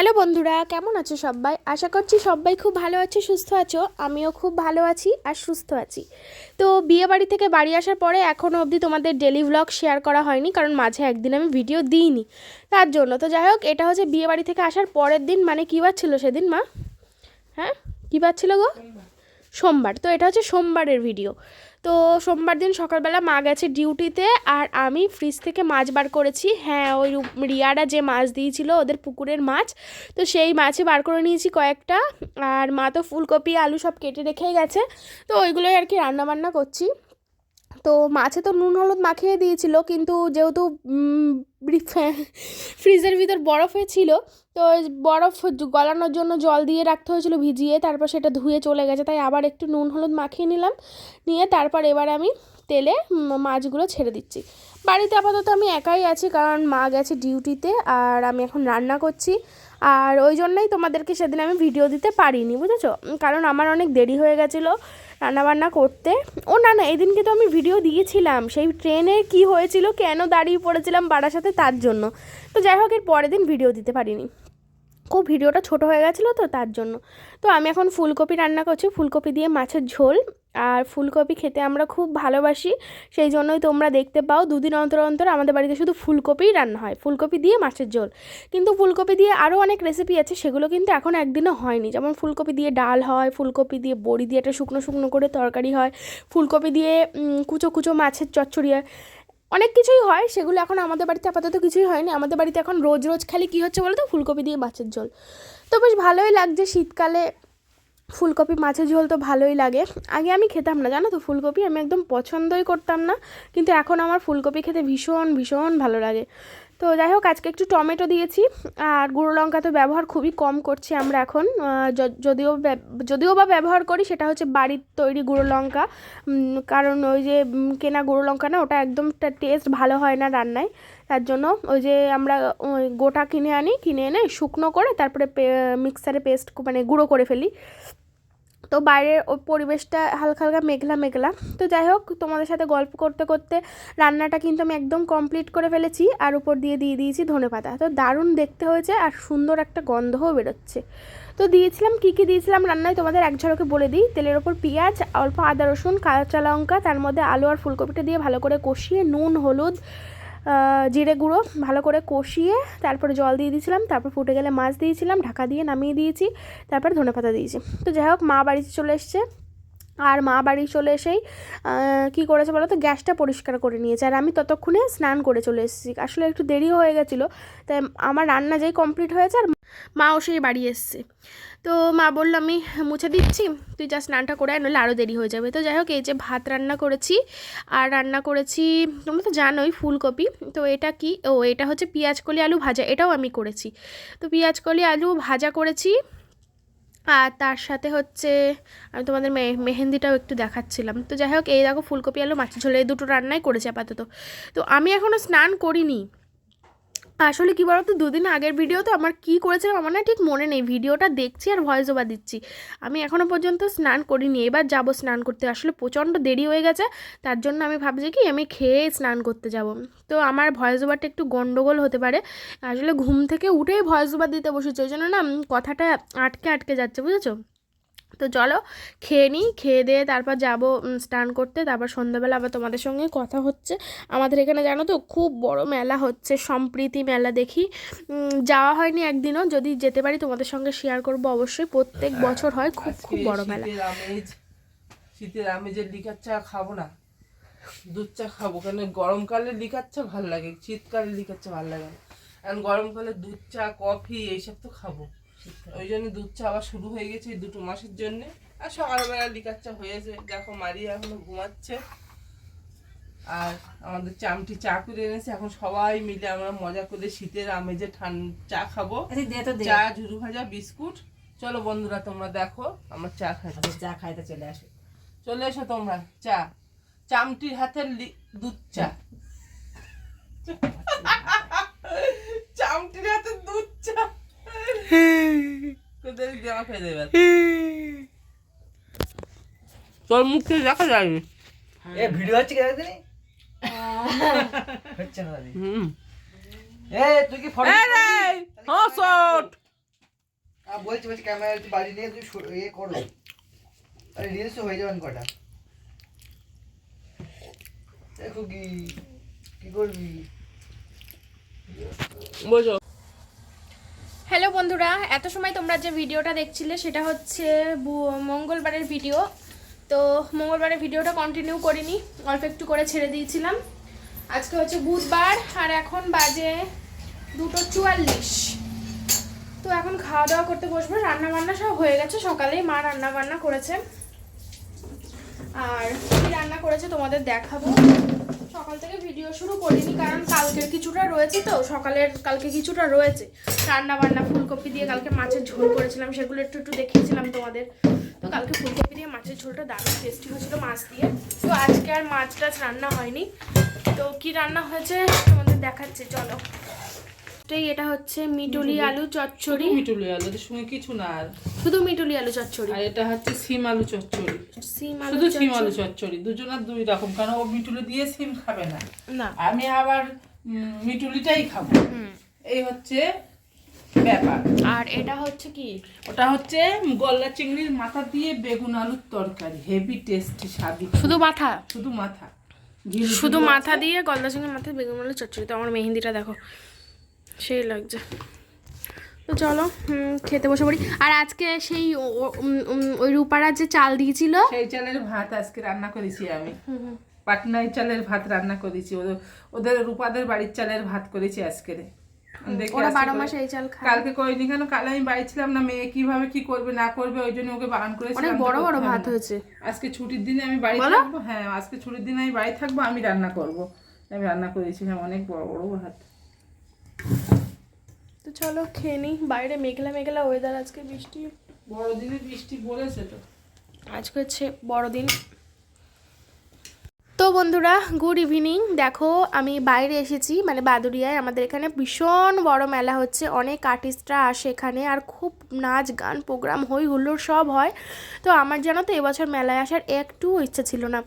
Hello বন্ধুরা কেমন আছো সবাই? আশা করছি সবাই খুব ভালো আছো সুস্থ আছো। আমিও খুব ভালো আছি আর সুস্থ আছি। তো বিয়ে বাড়ি থেকে বাড়ি আসার পরে এখনও অবধি তোমাদের ডেলি ভ্লগ শেয়ার করা হয়নি কারণ মাঝে একদিন আমি ভিডিও দিইনি। তার জন্য তো যাই হোক এটা হচ্ছে বিয়ে বাড়ি থেকে আসার পরের দিন মানে কী বার ছিল সেদিন মা? হ্যাঁ? কী বার ছিল গো? সোমবার। তো এটা হচ্ছে সোমবারের ভিডিও তো সোমবার দিন সকালবেলা মা গেছে ডিউটিতে আর আমি ফ্রিজ থেকে মাছ বার করেছি। হ্যাঁ ওই রিয়ারা যে মাছ দিয়েছিল, ওদের পুকুরের মাছ, তো সেই মাছই বার করে নিয়েছি কয়েকটা। আর মা তো ফুলকপি, আলু সব কেটে রেখেই গেছে। তো ওইগুলোই আর কি রান্না বান্না করছি। তো মাছে তো নুন, হলুদ মাখিয়ে দিয়েছিল, কিন্তু যেহেতু ফ্রিজের ভিতর বরফ ছিল তো বরফ গলানোর জন্য জল দিয়ে রাখতে হয়েছিল ভিজিয়ে, তারপর সেটা ধুয়ে চলে গেছে, তাই আবার একটু নুন, হলুদ মাখিয়ে নিলাম, নিয়ে তারপর এবার আমি তেলে মাছগুলো ছেড়ে দিচ্ছি। বাড়িতে আপাতত আমি একাই আছি, কারণ মা গেছে ডিউটিতে, আর আমি এখন রান্না করছি, আর ওই জন্যই তোমাদেরকে সেদিন আমি ভিডিও দিতে পারিনি, বুঝেছ? কারণ আমার অনেক দেরি হয়ে গেছিল রান্নাবান্না করতে। ও না না, এদিনকে তো আমি ভিডিও দিয়েছিলাম। সেই ট্রেনে কি হয়েছিল, কেন দাঁড়িয়ে পড়েছিলাম বাড়ার সাথে তার জন্য। তো যাই হোক, এর পরের দিন ভিডিও দিতে পারিনি। খুব ভিডিওটা ছোট হয়ে গেছিল তো তার জন্য। তো আমি এখন ফুলকপি রান্না করছি, ফুলকপি দিয়ে মাছের ঝোল। আর ফুলকপি খেতে আমরা খুব ভালোবাসি, সেই জন্যই তোমরা দেখতে পাও দুদিন অন্তর অন্তর আমাদের বাড়িতে শুধু ফুলকপিই রান্না হয়, ফুলকপি দিয়ে মাছের ঝোল। কিন্তু ফুলকপি দিয়ে আরও অনেক রেসিপি আছে, সেগুলো কিন্তু এখন একদিনও হয়নি। যেমন ফুলকপি দিয়ে ডাল হয়, ফুলকপি দিয়ে বড়ি দিয়ে একটা শুকনো শুকনো করে তরকারি হয়, ফুলকপি দিয়ে কুচো কুচো মাছের চচ্চড়ি হয়। অনেক কিছুই হয়, সেগুলো এখন আমাদের বাড়িতে আপাতত কিছুই হয়নি। আমাদের বাড়িতে এখন রোজ রোজ খালি কী হচ্ছে বলতো? ফুলকপি দিয়ে মাছের ঝোল। তো বেশ ভালোই লাগছে শীতকালে ফুলকপি, মাছের ঝোল তো ভালোই লাগে। আগে আমি খেতাম না, জানো তো? ফুলকপি আমি একদম পছন্দই করতাম না। কিন্তু এখন আমার ফুলকপি খেতে ভীষণ ভীষণ ভালো লাগে। তো যাই হোক আজকে একটু টমেটো দিয়েছি, আর গুঁড়ো লঙ্কা তো ব্যবহার খুবই কম করছি আমরা এখন যদিও যদিও বা ব্যবহার করি, সেটা হচ্ছে বাড়ির তৈরি গুঁড়ো লঙ্কা কারণ ওই যে কেনা গুঁড়ো লঙ্কা না, ওটা একদম টেস্ট ভালো হয় না রান্নায়, তার জন্য ওই যে আমরা ওই গোটা কিনে আনি, কিনে এনে শুকনো করে তারপরে মিক্সারে পেস্ট মানে গুঁড়ো করে ফেলি তো বাইরের পরিবেশটা হালকা হালকা মেঘলা মেঘলা। তো যাই হোক, তোমাদের সাথে গল্প করতে করতে রান্নাটা কিন্তু আমি একদম কমপ্লিট করে ফেলেছি আর উপর দিয়ে দিয়ে দিয়েছি ধনেপাতা তো দারুণ দেখতে হয়েছে আর সুন্দর একটা গন্ধও বেরোচ্ছে। তো দিয়েছিলাম, কী কী দিয়েছিলাম রান্নায় তোমাদের এক ঝলকে বলে দিই। তেলের ওপর পেঁয়াজ, অল্প আদা রসুন, কাঁচা লঙ্কা, তার মধ্যে আলু আর ফুলকপিটা দিয়ে ভালো করে কষিয়ে নুন, হলুদ জিরে গুঁড়ো ভালো করে কষিয়ে তারপরে জল দিয়ে দিয়েছিলাম, তারপর ফুটে গেলে মাছ দিয়েছিলাম, ঢাকা দিয়ে নামিয়ে দিয়েছি, তারপর ধনে পাতা দিয়েছি। তো যাই হোক, মা বাড়িতে চলে এসছে। আর মা বাড়ি চলে এসেই কী করেছে বলো তো গ্যাসটা পরিষ্কার করে নিয়েছে। আর আমি ততক্ষণে স্নান করে চলে এসেছি। আসলে একটু দেরি হয়ে গেছিল, তাই আমার রান্না যেই কমপ্লিট হয়েছে আর মাও সেই বাড়ি এসছে। তো মা বলল, আমি মুছে দিচ্ছি, তুই যা স্নানটা করে নইলে আরও দেরি হয়ে যাবে। তো যাই হোক, এই যে ভাত রান্না করেছি, আর রান্না করেছি, তোমরা তো জানোই ফুলকপি। তো এটা কি? ও, এটা হচ্ছে পেঁয়াজ কলি আলু ভাজা, এটাও আমি করেছি। তো পেঁয়াজ কলি আলু ভাজা করেছি আর তার সাথে হচ্ছে আমি তোমাদের মেহেন্দিটাও একটু দেখাচ্ছিলাম। তো যাই হোক, এই দেখো ফুলকপি আলু, মাছের ঝোলে, এই দুটো রান্নাই করেছে আপাতত। তো আমি এখনও স্নান করিনি। আসলে কী বলতো, দুদিন আগের ভিডিও তো আমার কী করেছিলাম আমার না ঠিক মনে নেই। ভিডিওটা দেখছি আর ভয়েস ওভার দিচ্ছি। আমি এখনও পর্যন্ত স্নান করিনি, এবার যাব স্নান করতে। আসলে প্রচণ্ড দেরি হয়ে গেছে, তার জন্য আমি ভাবছি কি, আমি খেয়ে স্নান করতে যাব। তো আমার ভয়েস ওভারটা একটু গন্ডগোল হতে পারে। আসলে ঘুম থেকে উঠেই ভয়েস ওভার দিতে বসেছে, ওই জন্য না কথাটা আটকে আটকে যাচ্ছে, বুঝেছ? তো চলো খেয়ে নিই খেয়ে দিয়ে তারপর যাব স্নান করতে তারপর সন্ধ্যাবেলা আবার তোমাদের সঙ্গে কথা হচ্ছে। আমাদের এখানে জানো তো খুব বড় মেলা হচ্ছে সম্প্রীতি মেলা দেখি। যাওয়া হয়নি একদিনও যদি যেতে পারি তোমাদের সঙ্গে শেয়ার করব অবশ্যই। প্রত্যেক বছর হয় খুব খুব বড় মেলা। শীতের আমেজ শীতের আমেজের লিকার চা খাব না দুধ চা খাব কেন গরমকালে লিকার চা ভালো লাগে শীতকালে লিকার চা ভালো লাগে না। এখন গরমকালে দুধ চা কফি এইসব তো খাব। ওই জন্য দুধ চা আবার শুরু হয়ে গেছে দুটো মাসের জন্য। আর সকালবেলা লিকার চা হয়েছে। দেখো মারিয়া এখনও ঘুমাচ্ছে। আর আমাদের চামটি চা করে এনেছে। এখন সবাই মিলে আমরা মজা করে শীতের আমেজে ঠান চা খাব। চা ঝুরু ভাজা বিস্কুট। চলো বন্ধুরা তোমরা দেখো আমার চা খাচ্ছি আচ্ছা, চা খাইতে চলে আসে। চলে এসো তোমরা চা। চামটির হাতের দুধ চা। চামটির হাতের দুধ চা। তোর মুখে দেখা যায়নি। এ ভিডিও হচ্ছে কি একদিন হচ্ছে না হুম। এ তুই কি ফটো এই রে, হাসট। বলছি বলছি ক্যামেরা একটু বাড়ি নিয়ে তুই ইয়ে করো। আরে রিলস হয়ে যাবেন কটা। দেখো কি কি করবি? বোঝো। হ্যালো বন্ধুরা, এত সময় তোমরা যে ভিডিওটা দেখছিলে সেটা হচ্ছে মঙ্গলবারের ভিডিও। তো মঙ্গলবারের ভিডিওটা কন্টিনিউ করিনি, অল্প একটু করে ছেড়ে দিয়েছিলাম। আজকে হচ্ছে বুধবার, আর এখন বাজে দুটো চুয়াল্লিশ। তো এখন খাওয়া দাওয়া করতে বসবো রান্না বান্না সব হয়ে গেছে সকালেই, মা রান্না বান্না করেছে। আর কি রান্না করেছে তোমাদের দেখাবো। সকাল থেকে ভিডিও শুরু করিনি, কারণ কালকের কিছুটা রয়েছে তো, সকালের কালকে কিছুটা রয়েছে। রান্না বান্না ফুলকপি দিয়ে কালকে মাছের ঝোল করেছিলাম, সেগুলো একটু একটু দেখিয়েছিলাম তোমাদের। তো কালকে ফুলকপি দিয়ে মাছের ঝোলটা দারুণ টেস্টি হয়েছিল মাছ দিয়ে। তো আজকে আর মাছ টাছ রান্না হয়নি। তো কি রান্না হয়েছে তোমাদের দেখাচ্ছে, চলো। তো এটা হচ্ছে মিটুলি আলু চচ্চড়ি। মিটুলি আলু এর সঙ্গে কিছু না আর। শুধু মিটুলি আলু চচ্চড়ি। আর এটা হচ্ছে সিম আলু চচ্চড়ি। সিম আলু শুধু সিম আলু চচ্চড়ি। দুজনের দুই রকম কারণ ও মিটুলি দিয়ে সিম খাবে না। না। আমি আবার মিটুলিটাই খাব। এই হচ্ছে ব্যাপার। আর এটা হচ্ছে কি? ওটা হচ্ছে গলদা চিংড়ির মাথা দিয়ে বেগুন আলুর তরকারি। হেভি টেস্টি স্বাদি। শুধু মাথা? শুধু মাথা। শুধু মাথা দিয়ে গলদা চিংড়ি মাথায় বেগুন আলু চচ্চড়ি। তো আমার মেহেন্দিটা দেখো। সেই লাগছে। তো চলো খেতে বসে পড়ি। আর আজকে সেই ওই রূপারা যে চাল দিয়েছিল। সেই চালের ভাত আজকে রান্না করেছি আমি। পাটনাই চালের ভাত রান্না করেছি। ওদের ওদের রূপাদের বাড়ির চালের ভাত করেছি আজকে। দেখি ওরা বারো করে- এই চাল খায়। কালকে করিনি কেন? কাল আমি বাড়ি ছিলাম না মেয়ে কীভাবে কি করবে না করবে ওই জন্য ওকে বারণ অনেক বড় বড় ভাত হয়েছে। আজকে ছুটির দিনে আমি বাড়ি থাকব? হ্যাঁ আজকে ছুটির দিনে আমি বাড়ি থাকব আমি রান্না করব। আমি রান্না করেছিলাম অনেক বড় বড় ভাত। তো চলো খেয়ে নিই। বাইরে মেঘলা মেঘলা ওয়েদার আজকে বৃষ্টি। বড়দিনে বৃষ্টি পড়েছে তো। আজকে হচ্ছে বড়দিন। তো বন্ধুরা গুড ইভিনিং দেখো আমি বাইরে এসেছি মানে বাদুরিয়ায় আমাদের এখানে ভীষণ বড় মেলা হচ্ছে। অনেক আর্টিস্টরা আসে এখানে আর খুব নাচ গান প্রোগ্রাম হই হুল্লোড় সব হয়। তো আমার জানো তো এবছর মেলায় আসার একটু ইচ্ছা ছিল না।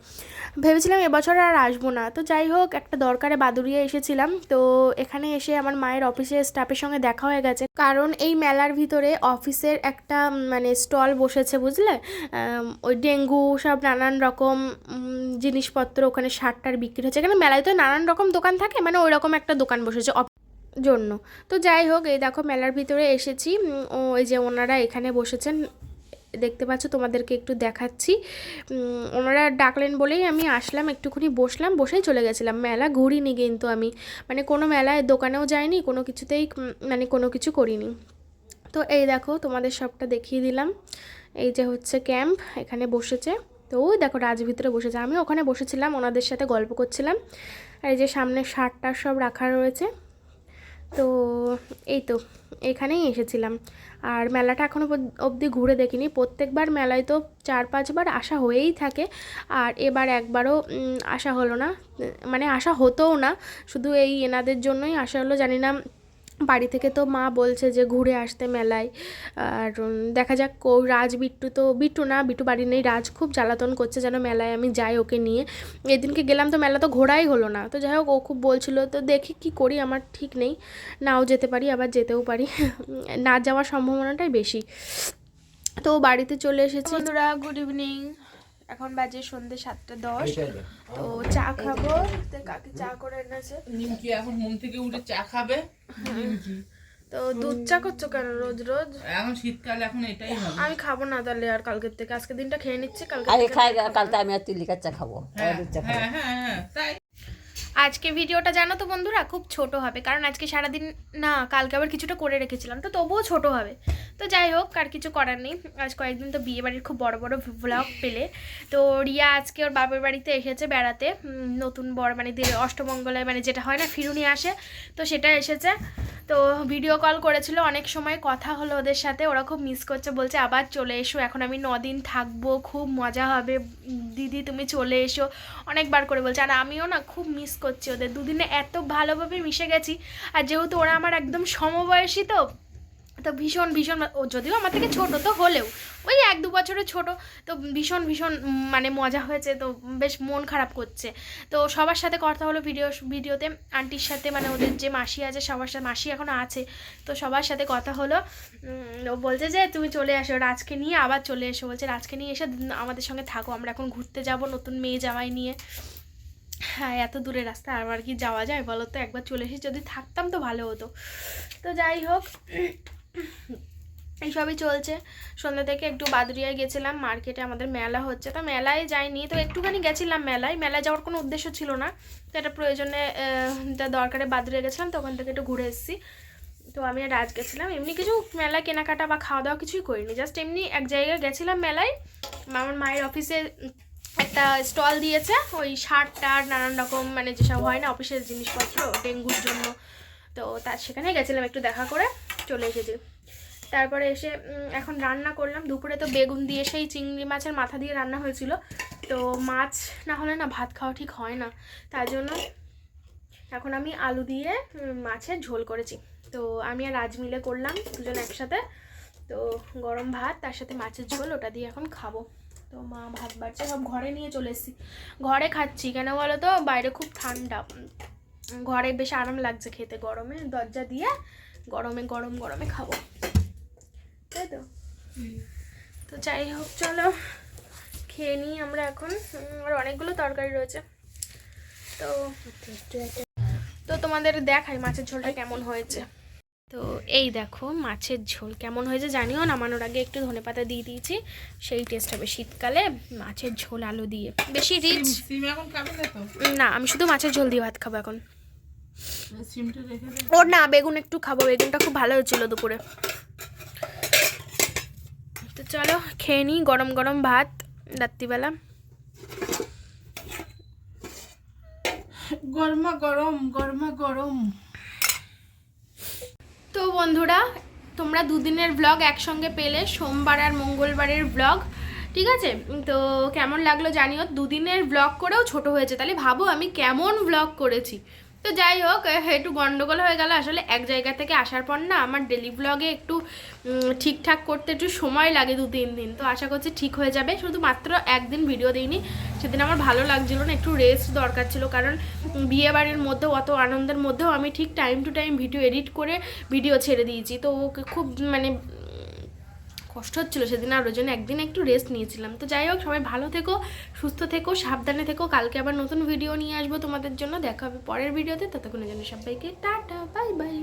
ভেবেছিলাম এবছর আর আসব না। তো যাই হোক, একটা দরকারে বাদুরিয়া এসেছিলাম। তো এখানে এসে আমার মায়ের অফিসের স্টাফের সঙ্গে দেখা হয়ে গেছে। কারণ এই মেলার ভিতরে অফিসের একটা মানে স্টল বসেছে, বুঝলে? ওই ডেঙ্গু, সব নানান রকম জিনিসপত্র ওখানে সারটার বিক্রি হচ্ছে। এখানে মেলায় তো নানান রকম দোকান থাকে মানে ওই রকম একটা দোকান বসেছে জন্য। তো যাই হোক, এই দেখো মেলার ভিতরে এসেছি। ও যে ওনারা এখানে বসেছেন। দেখতে পাচ্ছ, তোমাদেরকে একটু দেখাচ্ছি। ওনারা ডাকলেন বলেই আমি আসলাম, একটুখানি বসলাম, বসেই চলে গেছিলাম। মেলা ঘুরিনি কিন্তু আমি। মানে কোনো মেলায়, দোকানেও যাইনি, কোনো কিছুতেই মানে কোনো কিছু করিনি। তো এই দেখো, তোমাদের সবটা দেখিয়ে দিলাম। এই যে হচ্ছে ক্যাম্প, এখানে বসেছে। তো ওই দেখো, রাজ ভিতরে বসেছে। আমি ওখানে বসেছিলাম, ওনাদের সাথে গল্প করছিলাম। আর এই যে সামনে শার্টটা সব রাখা রয়েছে। তো এই তো, এখানেই এসেছিলাম। আর মেলাটা এখনও অবধি ঘুরে দেখিনি। প্রত্যেকবার মেলায় তো চার, পাঁচবার আসা হয়েই থাকে। আর এবার একবারও আসা হলো না। মানে আসা হতোও না। শুধু এই এনাদের জন্যই আসা হলো। জানি না বাড়ি থেকে তো মা বলছে যে ঘুরে আসতে মেলায়। আর দেখা যাক, ও রাজ বিট্টু তো, বিট্টু না, বিট্টু বাড়ি নেই, রাজ খুব জ্বালাতন করছে যেন মেলায় আমি যাই ওকে নিয়ে। এদিনকে গেলাম তো মেলা তো ঘোরাই হলো না। তো যাই হোক, ও খুব বলছিল, তো দেখি কি করি, আমার ঠিক নেই। নাও যেতে পারি, আবার যেতেও পারি। না যাওয়ার সম্ভাবনাটাই বেশি। তো বাড়িতে চলে এসেছি। বন্ধুরা গুড ইভিনিং এখন বাজে সন্ধ্যে সাতটা দশ। তো চা খাব। কাকে কাকি চা করে এনেছে? নিমকি এখন মন থেকে উঠে চা খাবে। তো দুধ চা করছ কেন রোজ রোজ? এখন শীতকাল এখন এটাই হবে। আমি খাব না তাহলে আর কালকের থেকে। আজকে দিনটা খেয়ে নিচ্ছি কালকে আগে খাই কালকে আমি আর তিলিকার চা খাব। হ্যাঁ দুধ চা খাব। হ্যাঁ হ্যাঁ হ্যাঁ তাই আজকে ভিডিওটা জানো তো বন্ধুরা? খুব ছোট হবে। কারণ আজকে সারাদিন, না, কালকে আবার কিছুটা করে রেখেছিলাম, তো তবুও ছোট হবে। তো যাই হোক, আর কিছু করার নেই। আজ কয়েকদিন তো বিয়ে বাড়ির খুব বড় বড় ব্লগ পেলে। তো রিয়া আজকে ওর বাপের বাড়িতে এসেছে বেড়াতে। নতুন বর মানে দিয়ে অষ্টমঙ্গলায় মানে যেটা হয় না, ফিরুনি আসে। তো সেটা এসেছে। তো ভিডিও কল করেছিল, অনেক সময় কথা হলো ওদের সাথে। ওরা খুব মিস করছে, বলছে, আবার চলে এসো, এখন আমি দিন থাকব, খুব মজা হবে। দিদি, তুমি চলে এসো। অনেকবার করে বলছে। আর আমিও না, খুব মিস করছি ওদের দুদিনে এত ভালোভাবে মিশে গেছি। আর যেহেতু ওরা আমার একদম সমবয়সী তো তো ভীষণ ভীষণ, ও যদিও আমার থেকে ছোট তো হলেও, ওই এক দু বছরের ছোট, তো ভীষণ ভীষণ মানে মজা হয়েছে, তো বেশ মন খারাপ করছে। তো সবার সাথে কথা হলো ভিডিও, ভিডিওতে, আন্টির সাথে মানে ওদের যে মাসি আছে, সবার সাথে, মাসি এখনও আছে, তো সবার সাথে কথা হলো ও বলছে যে তুমি চলে আসো রাজকে নিয়ে আবার চলে এসো, বলছে রাজকে নিয়ে এসে আমাদের সঙ্গে থাকো, আমরা এখন ঘুরতে যাব, নতুন মেয়ে জামাই নিয়ে। হ্যাঁ এত দূরে রাস্তা আবার কি যাওয়া যায় বলো তো একবার চলে এসে যদি থাকতাম তো ভালো হতো। তো যাই হোক, এইসবই চলছে। সন্ধ্যা থেকে একটু বাদুরিয়ায় গেছিলাম, মার্কেটে আমাদের মেলা হচ্ছে। তো মেলায় যাইনি, তো একটুখানি গেছিলাম মেলায়। মেলায় যাওয়ার কোনো উদ্দেশ্য ছিল না। তো এটা প্রয়োজনে তা দরকারে বাদুরিয়া গেছিলাম, তো ওখান থেকে একটু ঘুরে এসেছি। তো আমি আর রাজ গেছিলাম। এমনি কিছু মেলা, কেনাকাটা বা খাওয়া দাওয়া কিছুই করিনি। জাস্ট এমনি এক জায়গায় গেছিলাম মেলায়। আমার মায়ের অফিসে একটা স্টল দিয়েছে, ওই শার্ট টার্ট নানান রকম মানে যেসব হয় না, অফিসের জিনিসপত্র, ডেঙ্গুর জন্য। তো তার সেখানে গেছিলাম একটু দেখা করে চলে এসেছি। তারপরে এসে এখন রান্না করলাম। দুপুরে তো বেগুন দিয়ে সেই চিংড়ি মাছের মাথা দিয়ে রান্না হয়েছিল। তো মাছ না হলে না ভাত খাওয়া ঠিক হয় না। তার জন্য এখন আমি আলু দিয়ে মাছের ঝোল করেছি। তো আমি আর রাজ মিলে করলাম দুজন একসাথে। তো গরম ভাত, তার সাথে মাছের ঝোল, ওটা দিয়ে এখন খাব। তো মা ভাত বাড়ছে, সব ঘরে নিয়ে চলে এসেছি। ঘরে খাচ্ছি, কেন বলো তো? বাইরে খুব ঠান্ডা। ঘরে বেশ আরাম লাগছে খেতে, গরমে দরজা দিয়ে গরমে গরম গরমে খাব। তাই তো? তো যাই হোক, চলো, খেয়ে নিই আমরা এখন। আর অনেকগুলো তরকারি রয়েছে। তো তো তোমাদের দেখাই মাছের ঝোলটা কেমন হয়েছে। তো এই দেখো মাছের ঝোল কেমন হয়েছে জানিও নামানোর আগে একটু ধনেপাতা দিয়ে দিয়েছি। সেই টেস্ট হবে শীতকালে মাছের ঝোল আলু দিয়ে। বেশি রিচ না আমি শুধু মাছের ঝোল দিয়ে ভাত খাব এখন। ওর না বেগুন একটু খাব বেগুনটা খুব ভালো হয়েছিল দুপুরে। তো চলো খেয়ে নিই গরম গরম ভাত রাত্রিবেলা। গরমা গরম গরমা গরম। তো বন্ধুরা, তোমরা দুদিনের ব্লগ একসঙ্গে পেলে, সোমবার আর মঙ্গলবারের ব্লগ ঠিক আছে? তো কেমন লাগল জানিও, দুদিনের ব্লগ করেও ছোট হয়েছে, তাহলে ভাবো আমি কেমন ব্লগ করেছি। তো যাই হোক একটু গন্ডগোল হয়ে গেল। আসলে এক জায়গা থেকে আসার পর না আমার ডেলি ব্লগে একটু ঠিকঠাক করতে একটু সময় লাগে দু, তিন দিন। তো আশা করছি ঠিক হয়ে যাবে। শুধু মাত্র একদিন ভিডিও দিইনি। সেদিন আমার ভালো লাগছিল না, একটু রেস্ট দরকার ছিল। কারণ বিয়ে বাড়ির মধ্যেও, অত আনন্দের মধ্যেও আমি ঠিক time to time video edit করে ভিডিও ছেড়ে দিয়েছি। তো খুব মানে কষ্ট হচ্ছিল সেদিন, আর ওই জন্য একদিন একটু রেস্ট নিয়েছিলাম। তো যাই হোক, সবাই ভালো থেকো, সুস্থ থেকো, সাবধানে থেকো। কালকে আবার নতুন ভিডিও নিয়ে আসব তোমাদের জন্য। দেখা হবে পরের ভিডিওতে ততক্ষণের জন্য সবাইকে টাটা বাই বাই